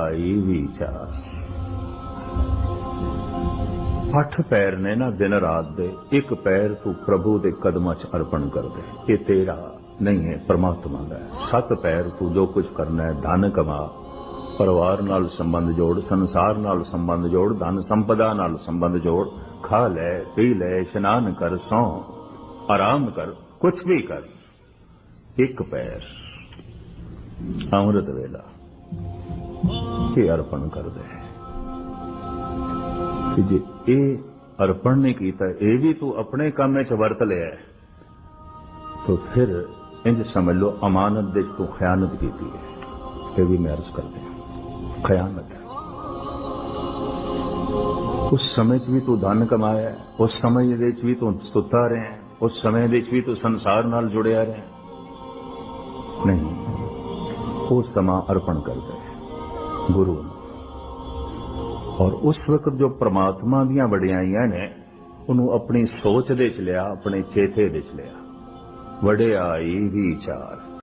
ਆਈ ਵਿਚਾਰ ਅੱਠ ਪੈਰ ਨੇ ਨਾ ਦਿਨ ਰਾਤ ਦੇ, ਇੱਕ ਪੈਰ ਤੂੰ ਪ੍ਰਭੂ ਦੇ ਕਦਮਾਂ 'ਚ ਅਰਪਣ ਕਰ ਦੇ ਇਹ ਤੇਰਾ ਨਹੀਂ ਹੈ, ਪ੍ਰਮਾਤਮਾ ਦਾ ਸੱਤ ਪੈਰ ਤੂੰ ਜੋ ਕੁਝ ਕਰਨਾ ਹੈ, ਧਨ ਕਮਾ। ਪਰਿਵਾਰ ਨਾਲ ਸੰਬੰਧ ਜੋੜ, ਸੰਸਾਰ ਨਾਲ ਸੰਬੰਧ ਜੋੜ, ਧਨ ਸੰਪਦਾ ਨਾਲ ਸੰਬੰਧ ਜੋੜ। ਖਾ ਲੈ, ਪੀ ਲੈ, ਇਸ਼ਨਾਨ ਕਰ, ਸੌ। ਆਰਾਮ ਕਰ ਕੁਝ ਵੀ ਕਰ। ਇੱਕ ਪੈਰ। ਅੰਮ੍ਰਿਤ ਵੇਲਾ। ਇਹ ਅਰਪਣ ਕਰਦੇ ਕਿ ਜੇ ਇਹ ਅਰਪਣ ਨਹੀਂ ਕੀਤਾ, ਇਹ ਵੀ ਤੂੰ ਆਪਣੇ ਕੰਮ ਵਿੱਚ ਵਰਤ ਲਿਆ ਤਾਂ ਫਿਰ ਇੰਜ ਸਮਝ ਲਓ ਅਮਾਨਤ ਦੇ ਤੂੰ ਖਿਆਨਤ ਕੀਤੀ ਹੈ। ਇਹ ਵੀ ਮੈਂ ਅਰਜ਼ ਕਰਦੇ ਹਾਂ। ਖਿਆਨਤ। ਉਸ ਸਮੇਂ 'ਚ ਵੀ ਤੂੰ ਧਨ ਕਮਾਇਆ ਉਸ ਸਮੇਂ ਵਿੱਚ ਵੀ ਤੂੰ ਸੁੱਤਾ ਰਿਹਾ ਉਸ ਸਮੇਂ ਵਿੱਚ ਵੀ ਤੂੰ ਸੰਸਾਰ ਨਾਲ ਜੁੜਿਆ ਰਿਹਾ ਨਹੀਂ, ਉਹ ਸਮਾਂ ਅਰਪਣ ਕਰਦਾ ਹੈ। ਗੁਰੂ। ਔਰ ਉਸ ਵਕਤ ਜੋ ਪ੍ਰਮਾਤਮਾ ਦੀਆਂ ਵਡਿਆਈਆਂ ਨੇ, ਉਹਨੂੰ ਆਪਣੀ ਸੋਚ ਦੇ ਚ ਲਿਆ, ਆਪਣੇ ਚੇਤੇ ਦੇ ਚ ਲਿਆ। ਵਡਿਆਈ ਵਿਚਾਰ।